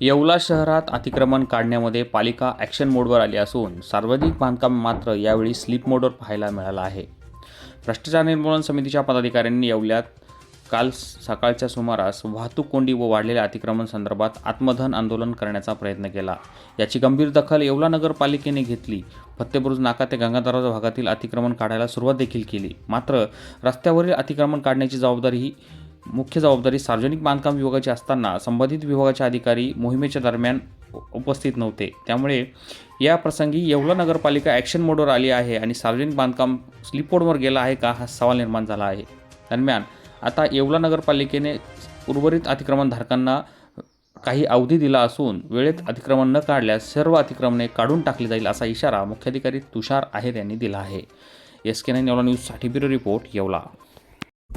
येवला शहरात अतिक्रमण काढण्यामध्ये पालिका ॲक्शन मोडवर आली असून सार्वजनिक बांधकाम मात्र यावेळी स्लीप मोडवर पाहायला मिळालं आहे. भ्रष्टाचार निर्मूलन समितीच्या पदाधिकाऱ्यांनी येवल्यात काल सकाळच्या सुमारास वाहतूक कोंडी व वाढलेल्या अतिक्रमण संदर्भात आत्मधन आंदोलन करण्याचा प्रयत्न केला. याची गंभीर दखल येवला नगरपालिकेने घेतली. फत्तेबुरुज नाका ते गंगाधराजा भागातील अतिक्रमण काढायला सुरुवात देखील केली. मात्र रस्त्यावरील अतिक्रमण काढण्याची जबाबदारी ही मुख्य जबाबदारी सार्वजनिक बांधकाम विभागाची असताना संबंधित विभागाचे अधिकारी मोहिमेच्या दरम्यान उपस्थित नव्हते. त्यामुळे या प्रसंगी येवला नगरपालिका ॲक्शन मोडवर आली आहे आणि सार्वजनिक बांधकाम स्लिप मोडवर गेला आहे का हा सवाल निर्माण झाला आहे. दरम्यान आता येवला नगरपालिकेने उर्वरित अतिक्रमणधारकांना काही अवधी दिला असून वेळेत अतिक्रमण न काढल्यास सर्व अतिक्रमणे काढून टाकली जाईल असा इशारा मुख्याधिकारी तुषार आहेर यांनी दिला आहे. एस के नाईन येवला न्यूजसाठी ब्युरो रिपोर्ट येवला.